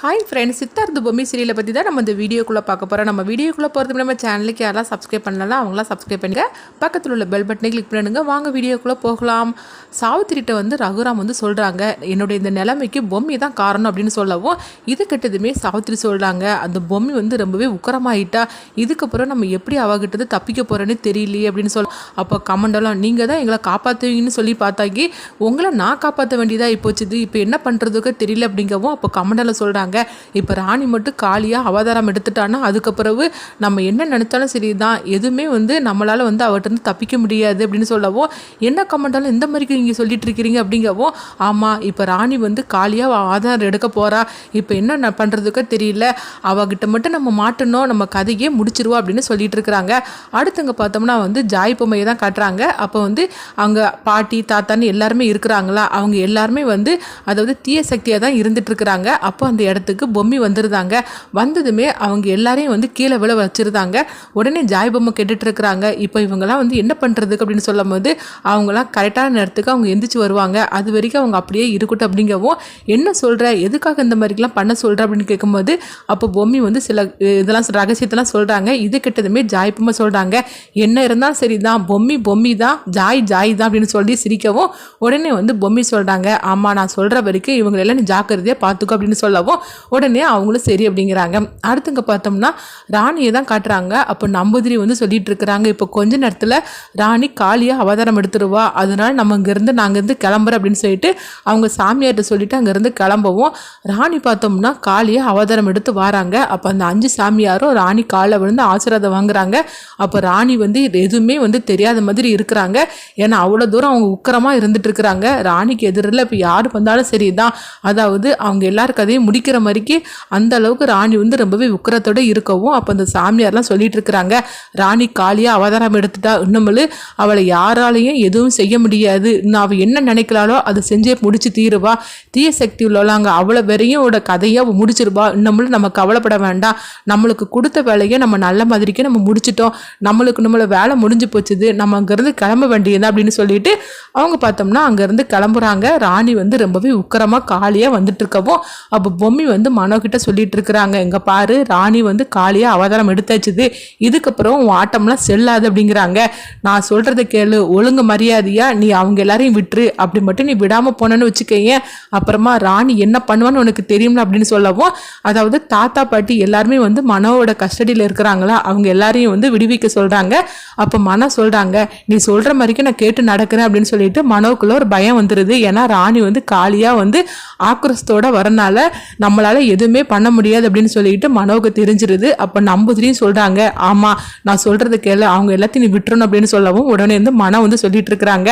Hi friends Siddhartha Bommi சீரியலை பற்றி தான் நம்ம இந்த வீடியோக்குள்ளே பார்க்க போகிறோம் நம்ம வீடியோக்குள்ளே போகிறதுக்கு நம்ம சேனலுக்கு யாரெல்லாம் சப்ஸ்கிரைப் பண்ணலாம் அவங்களாம் சப்ஸ்கிரைப் பண்ணுங்க பக்கத்தில் உள்ள பெல் பட்டனை கிளிக் பண்ணுங்க. வாங்க வீடியோக்குள்ளே போகலாம். சாவித்திரிட்ட வந்து ரகுராம் வந்து சொல்கிறாங்க என்னுடைய இந்த நிலைமைக்கு பொம்மி தான் காரணம் அப்படின்னு சொல்லவும் இது கெட்டதுமே சாவித்திரி சொல்கிறாங்க அந்த பொம்மி வந்து ரொம்பவே உக்கரமாயிட்டா இதுக்கப்புறம் நம்ம எப்படி அவகிட்டது தப்பிக்க போகிறோன்னு தெரியலையே அப்படின்னு சொல்ல அப்போ கமெண்டெல்லாம் நீங்கள் தான் எங்களை காப்பாற்றுவீங்கன்னு சொல்லி பார்த்தாக்கி உங்களை நான் காப்பாற்ற வேண்டியதாக இப்போச்சுது இப்போ என்ன பண்ணுறதுக்கு தெரியல அப்படிங்கவும் அப்போ கமெண்டெல்லாம் சொல்கிறாங்க இப்போ ராணி மட்டும் காலியாக அவதாரம் எடுத்துட்டான்னா அதுக்கப்புறவு நம்ம என்ன நினச்சாலும் சரி தான். எதுவுமே வந்து நம்மளால் வந்து அவர்கிட்ட இருந்து தப்பிக்க முடியாது அப்படின்னு சொல்லவும் என்ன கமெண்டாலும் இந்த மாதிரி நீங்கள் சொல்லிட்டு இருக்கிறீங்க அப்படிங்கவும் ஆமாம் இப்போ ராணி வந்து காலியாக ஆதாரம் எடுக்க போகிறா இப்போ என்ன பண்ணுறதுக்கோ தெரியல. அவகிட்ட மட்டும் நம்ம மாட்டணும். நம்ம கதையே முடிச்சிருவோம் அப்படின்னு சொல்லிட்டு இருக்கிறாங்க. அடுத்தங்க பார்த்தோம்னா வந்து ஜாய் பொம்மையை தான் காட்டுறாங்க. அப்போ வந்து அவங்க பாட்டி தாத்தான்னு எல்லாருமே இருக்கிறாங்களா? அவங்க எல்லாருமே வந்து அதாவது தீய சக்தியாக தான் இருந்துட்டு இருக்கிறாங்க. அப்போ அந்த இடத்துக்கு பொம்மி வந்துருந்தாங்க. வந்ததுமே அவங்க எல்லாரையும் வந்து கீழே விழ வச்சுருந்தாங்க. உடனே ஜாய் பொம்மை கேட்டுட்டு இருக்கிறாங்க. இப்போ இவங்கெல்லாம் வந்து என்ன பண்ணுறதுக்கு அப்படின்னு சொல்லும் போது அவங்களாம் கரெக்டான நேரத்துக்கு அவங்க எந்திரிச்சு வருவாங்க. அது வரைக்கும் அவங்க அப்படியே இருக்கட்டும் அப்படிங்கவும் என்ன சொல்கிற எதுக்காக இந்த மாதிரிலாம் பண்ண சொல்கிற அப்படின்னு கேட்கும்போது அப்போ பொம்மி வந்து சில இதெல்லாம் ரகசியத்தெல்லாம் சொல்கிறாங்க இது கிட்டதுமே ஜாய் பொம்மை சொல்கிறாங்க என்ன இருந்தால் சரி தான் பொம்மி பொம்மி தான். ஜாய் ஜாய் தான். அப்படின்னு சொல்லி சிரிக்கவும் உடனே வந்து பொம்மி சொல்கிறாங்க ஆமாம் நான் சொல்கிற வரைக்கும் இவங்களெல்லாம் நீ ஜாக்கிரதையாக பார்த்துக்கோ அப்படின்னு சொல்லவும் உடனே அவங்களும் சரி அப்படிங்கிறாங்க. அடுத்துங்க பார்த்தோம்னா ராணியை தான் காட்டுறாங்க. அப்போ நம்பூதிரி வந்து சொல்லிட்டு இருக்கிறாங்க. இப்போ கொஞ்ச நேரத்தில் ராணி காளியாக அவதாரம் எடுத்துருவா. அதனால நம்ம இங்கேருந்து நாங்கள் இருந்து கிளம்புறோம் அப்படின்னு சொல்லிட்டு அவங்க சாமியார்கிட்ட சொல்லிட்டு அங்கேருந்து கிளம்பவும் ராணி பார்த்தோம்னா காளியாக அவதாரம் எடுத்து வராங்க. அப்போ அந்த அஞ்சு சாமியாரும் ராணி காலை விழுந்து ஆசீர்வாதம் வாங்குறாங்க. அப்போ ராணி வந்து இது எதுவுமே வந்து தெரியாத மாதிரி இருக்கிறாங்க. ஏன்னா அவ்வளோ தூரம் அவங்க உக்கரமாக இருந்துட்டு இருக்கிறாங்க. ராணிக்கு எதிரில் இப்போ யார் வந்தாலும் சரி தான் அதாவது அவங்க எல்லார் கதையும் முடிக்கிற மாதிரிக்கு அந்த அளவுக்கு ராணி வந்து ரொம்பவே உக்கரத்தோட இருக்கவும் அப்போ அந்த சாமியார்லாம் சொல்லிட்டு இருக்கிறாங்க ராணி காளியாக அவதாரம் எடுத்துட்டா இன்னுமலு அவளை யாராலையும் எதுவும் செய்ய முடியாது. நான் அவள் என்ன நினைக்கிறாளோ அதை செஞ்சே முடிச்சு தீருவா. தீய சக்தி உள்ளவளாங்க அவ்வளோ வரையும் அவட கதையை அவள் முடிச்சிருவா. இன்னமும் நம்ம கவலைப்பட வேண்டாம். நம்மளுக்கு கொடுத்த வேலையை நம்ம நல்ல மாதிரிக்கே நம்ம முடிச்சிட்டோம். நம்மளுக்கு நம்மள வேலை முடிஞ்சு போச்சுது. நம்ம அங்கேருந்து கிளம்ப வேண்டியது அப்படின்னு சொல்லிட்டு அவங்க பார்த்தோம்னா அங்கேருந்து கிளம்புறாங்க. ராணி வந்து ரொம்பவே உக்கரமாக காலியாக வந்துட்டு இருக்கவும் அப்போ பொம்மி வந்து மனோகிட்ட சொல்லிட்டு இருக்கிறாங்க. எங்க பாரு ராணி வந்து காலியாக அவதாரம் எடுத்தாச்சுது. இதுக்கப்புறம் உன் ஆட்டம்லாம் செல்லாது அப்படிங்கிறாங்க. நான் சொல்றதை கேளு ஒழுங்கு மரியாதையா நீ அவங்க எல்லாரையும் விட்டுரு. அப்படி மட்டும் நீ விடாம போனேன்னு வச்சுக்கோங்க அப்புறமா ராணி என்ன பண்ணுவான்னு உனக்கு தெரியும்ல அப்படின்னு சொல்லவும் அதாவது தாத்தா பாட்டி எல்லாருமே வந்து மனோவோட கஸ்டடியில் இருக்கிறாங்களா? அவங்க எல்லாரையும் வந்து விடுவிக்க சொல்றாங்க. அப்போ மனோ சொல்றாங்க நீ சொல்ற மாதிரிக்கு நான் கேட்டு நடக்கிறேன் அப்படின்னு சொல்லிட்டு மனோக்குள்ள ஒரு பயம் வந்துருது. ஏன்னா ராணி வந்து காலியா வந்து ஆக்ரோஷத்தோட வரனால நம்மளால் எதுவுமே பண்ண முடியாது அப்படின்னு சொல்லிட்டு மனோவுக்கு தெரிஞ்சிருது. அப்போ நம்புதிரியும் சொல்கிறாங்க ஆமாம் நான் சொல்கிறது கேள்வி அவங்க எல்லாத்தையும் நீ விட்டுறணும் அப்படின்னு சொல்லவும் உடனே வந்து மனம் வந்து சொல்லிட்டு இருக்கிறாங்க.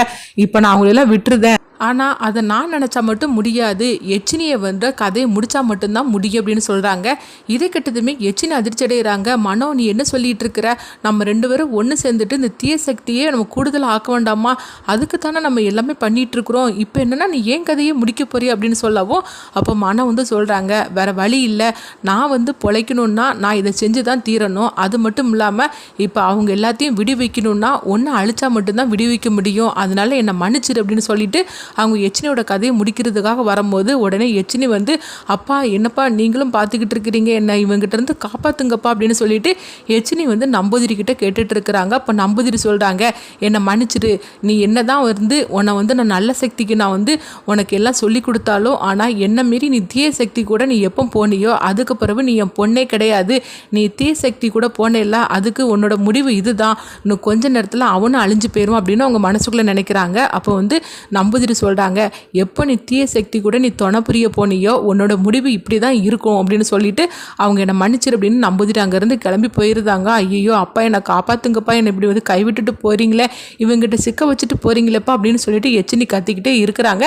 இப்போ நான் அவங்களெல்லாம் விட்டுருதேன். ஆனால் அதை நான் நினச்சா மட்டும் முடியாது. எச்சினியை வந்து கதையை முடித்தா மட்டும்தான் முடியும் அப்படின்னு சொல்கிறாங்க இதை கெட்டதுமே எச்சினி அதிர்ச்சி அடைகிறாங்க மனோ நீ என்ன சொல்லிட்டு இருக்கிற? நம்ம ரெண்டு பேரும் ஒன்று சேர்ந்துட்டு இந்த தீய சக்தியே நம்ம கூடுதலாக ஆக்க வேண்டாமா? அதுக்கு தானே நம்ம எல்லாமே பண்ணிகிட்ருக்குறோம் இப்போ என்னென்னா நீ ஏன் கதையை முடிக்க போறிய அப்படின்னு சொல்லவும் அப்போ மனம் வந்து சொல்கிறாங்க வேற வழி இல்லை. நான் வந்து பொழைக்கணும்னா நான் இதை செஞ்சு தான் தீரணும். அது மட்டும் இல்லாமல் இப்போ அவங்க எல்லாத்தையும் விடுவிக்கணும்னா ஒன்று அழிச்சா மட்டும்தான் விடுவிக்க முடியும். அதனால என்னை மன்னிச்சிரு அப்படின்னு சொல்லிட்டு அவங்க எச்சினியோட கதையை முடிக்கிறதுக்காக வரும்போது உடனே எச்சினி வந்து அப்பா என்னப்பா நீங்களும் பார்த்துக்கிட்டு இருக்கிறீங்க? என்ன இவங்கிட்டேருந்து இருந்து காப்பாத்துங்கப்பா அப்படின்னு சொல்லிட்டு எச்சினி வந்து நம்பூதிரி கிட்ட கேட்டுட்டு இருக்கிறாங்க. அப்போ நம்பூதிரி சொல்கிறாங்க என்னை மன்னிச்சிரு. நீ என்னதான் வந்து உன்னை வந்து நான் நல்ல சக்திக்கு நான் வந்து உனக்கு எல்லாம் சொல்லி கொடுத்தாலும் ஆனால் என்ன மீறி நீ தீய சக்தி கூட நீ எப்போ போனியோ அதுக்கு பிறகு நீ என் பொண்ணே கிடையாது. நீ தீய சக்தி கூட போனேல்ல அதுக்கு உன்னோட முடிவு இதுதான். இன்னும் கொஞ்ச நேரத்தில் அவனும் அழிஞ்சு போயிடும் அப்படின்னு அவங்க மனசுக்குள்ளே நினைக்கிறாங்க. அப்போ வந்து நம்பூதிரி சொல்கிறாங்க எப்போ நீ தீய சக்தி கூட நீ துணை புரிய போனியோ உன்னோட முடிவு இப்படி தான் இருக்கும் அப்படின்னு சொல்லிட்டு அவங்க என்னை மன்னிச்சிரு அப்படின்னு நம்புதிட்டு அங்கேருந்து கிளம்பி போயிருந்தாங்க. ஐயோ அப்பா என்னை காப்பாத்துங்கப்பா என்னை இப்படி வந்து கைவிட்டுட்டு போறீங்களே இவங்ககிட்ட சிக்க வச்சுட்டு போறீங்களேப்பா அப்படின்னு சொல்லிட்டு எச்சினி கத்திக்கிட்டே இருக்கிறாங்க.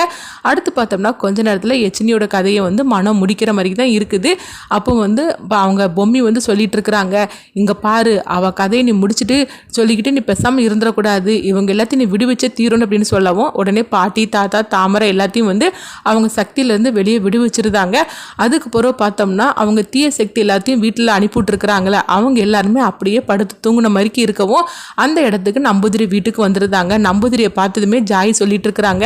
அடுத்து பார்த்தோம்னா கொஞ்ச நேரத்தில் எச்சினியோட கதையை வந்து மனம் முடிக்கிற மாதிரி தான் இருக்குது. அப்போ வந்து அவங்க பொம்மி வந்து சொல்லிட்டு இருக்கிறாங்க இங்கே பாரு அவ கதையை நீ முடிச்சுட்டு சொல்லிக்கிட்டு நீ பேசாமல் இருந்துடக்கூடாது இவங்க எல்லாத்தையும் நீ விடுவிச்சே தீரணும் அப்படின்னு சொல்லவும் உடனே பாட்டி தா தாத்தா தாமரை எல்லாத்தையும் வந்து அவங்க சக்தியிலேருந்து வெளியே விடுவிச்சிருந்தாங்க. அதுக்கு பிறகு பார்த்தோம்னா அவங்க தீய சக்தி எல்லாத்தையும் வீட்டில் அனுப்பிவிட்டுருக்குறாங்களே அவங்க எல்லாருமே அப்படியே படுத்து தூங்கின மாதிரிக்கு இருக்கவும் அந்த இடத்துக்கு நம்பூதிரி வீட்டுக்கு வந்துருந்தாங்க. நம்பூதிரியை பார்த்ததுமே ஜாய் சொல்லிட்டு இருக்கிறாங்க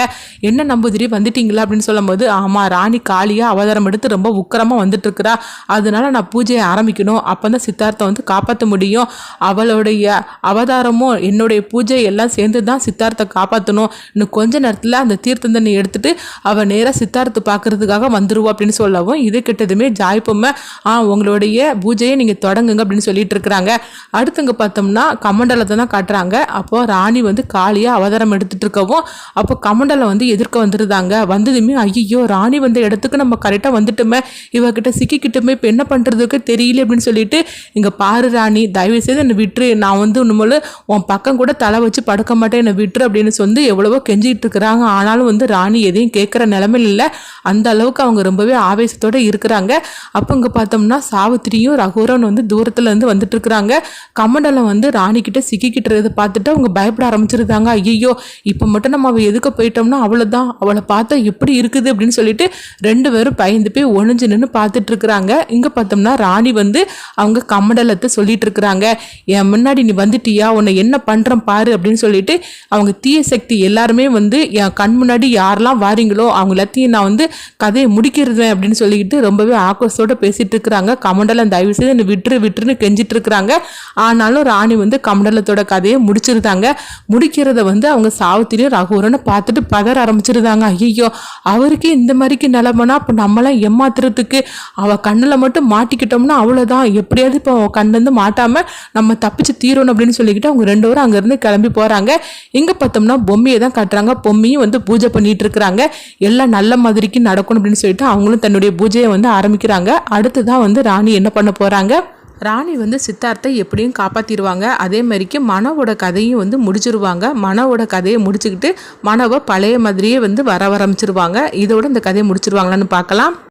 என்ன நம்பூதிரி வந்துட்டீங்களா? அப்படின்னு சொல்லும்போது ஆமாம் ராணி காளியாக அவதாரம் எடுத்து ரொம்ப உக்கரமாக வந்துட்டு இருக்கிறா அதனால நான் பூஜையை ஆரம்பிக்கணும். அப்போ தான் சித்தார்த்தை வந்து காப்பாற்ற முடியும். அவளுடைய அவதாரமும் என்னுடைய பூஜை எல்லாம் சேர்ந்து தான் சித்தார்த்தை காப்பாற்றணும் இன்னும் கொஞ்ச நேரத்தில் அந்த தீர்த்தம் தண்ணி எடுத்துட்டு அவள் நேராக சித்தார்த்து பார்க்கறதுக்காக வந்துருவோம் அப்படின்னு சொல்லவும் இது கிட்டதுமே ஜாய் பொம்மை. ஆ உங்களுடைய பூஜையை நீங்கள் தொடங்குங்க அப்படின்னு சொல்லிட்டு இருக்கிறாங்க. அடுத்துங்க பார்த்தோம்னா கமண்டலத்தை தான் காட்டுறாங்க. அப்போ ராணி வந்து காளியாக அவதாரம் எடுத்துட்டு இருக்கவும் அப்போ கமண்டலம் வந்து எதிர்க்க வந்துருந்தாங்க வந்ததுமே ஐயோ ராணி வந்த இடத்துக்கு நம்ம கரெக்டாக வந்துட்டோமே. இவகிட்ட சிக்கிக்கிட்டோமே இப்போ என்ன பண்ணுறதுக்கு தெரியல அப்படின்னு சொல்லிட்டு இங்கே பாரு ராணி தயவு செய்து என்னை விட்டுரு. நான் வந்து உண்மையில உன் பக்கம் கூட தலை வச்சு படுக்க மாட்டேன். என்னை விட்டுரு அப்படின்னு சொல்லி எவ்வளவோ கெஞ்சிக்கிட்டு இருக்கிறாங்க. ஆனால் ஆனாலும் வந்து ராணி எதையும் கேட்குற நிலமையில இல்லை. அந்த அளவுக்கு அவங்க ரொம்பவே ஆவேசத்தோடு இருக்கிறாங்க. அப்போ இங்கே பார்த்தோம்னா சாவித்திரியும் ரகுரன் வந்து தூரத்தில் இருந்து வந்துட்டு இருக்கிறாங்க. கமண்டலம் வந்து ராணி சிக்கிக்கிட்டு பார்த்துட்டு அவங்க பயப்பட ஆரம்பிச்சிருந்தாங்க ஐயோ இப்போ மட்டும் நம்ம அவள் எதுக்க போயிட்டோம்னா அவ்வளோதான் அவளை பார்த்தா எப்படி இருக்குது அப்படின்னு சொல்லிட்டு ரெண்டு பேரும் பயந்து போய் ஒழிஞ்சு நின்று பார்த்துட்டு இருக்கிறாங்க. இங்கே பார்த்தோம்னா ராணி வந்து அவங்க கமண்டலத்தை சொல்லிட்டு இருக்கிறாங்க. என் முன்னாடி நீ வந்துட்டியா? உன்னை என்ன பண்ணுறேன் பாரு அப்படின்னு சொல்லிட்டு அவங்க தீய சக்தி எல்லாருமே வந்து என் கண் முன்னாடி யாரெல்லாம் வாரீங்களோ அவங்க எல்லாத்தையும் நான் வந்து கதையை முடிக்கிறேன் அப்படின்னு சொல்லிக்கிட்டு ரொம்பவே ஆக்ரோஷத்தோடு பேசிட்டு இருக்கிறாங்க கமண்டலம் தயவு செய்து என்னை விட்டுரு விட்டுருன்னு கெஞ்சிட்டு இருக்கிறாங்க ஆனாலும் ராணி வந்து கமண்டலத்தோட கதையை முடிச்சிருந்தாங்க. முடிக்கிறத வந்து அவங்க சாவித்திரியும் ரகுவரனை பார்த்துட்டு பதற ஆரம்பிச்சிருந்தாங்க. ஐயோ அவருக்கே இந்த மாதிரிக்கு நிலமனா அப்போ நம்மளாம் ஏமாத்துறதுக்கு அவள் கண்ணில் மட்டும் மாட்டிக்கிட்டோம்னா அவ்வளோதான் எப்படியாவது இப்போ கண்ணு கண்ணிலேருந்து மாட்டாமல் நம்ம தப்பிச்சு தீரணும் அப்படின்னு சொல்லிக்கிட்டு அவங்க ரெண்டு பேரும் அங்கேருந்து கிளம்பி போகிறாங்க இங்கே பார்த்தோம்னா பொம்மையை தான் கட்டுறாங்க. பொம்மையும் வந்து பூஜை பண்ணிட்டு இருக்கிறாங்க. எல்லாம் நல்ல மாதிரிக்கு நடக்கணும் அப்படின்னு சொல்லிட்டு அவங்களும் தன்னுடைய பூஜையை வந்து ஆரம்பிக்கிறாங்க. அடுத்து தான் வந்து ராணி என்ன பண்ண போகிறாங்க ராணி வந்து சித்தார்த்தை எப்படியும் காப்பாற்றிடுவாங்க அதே மாதிரிக்கு மனவோட கதையும் வந்து முடிச்சிருவாங்க. மனவோட கதையை முடிச்சுக்கிட்டு மனவை பழைய மாதிரியே வந்து வர ஆரம்பிச்சிருவாங்க. இதோட இந்த கதையை முடிச்சிருவாங்களான்னு பார்க்கலாம்.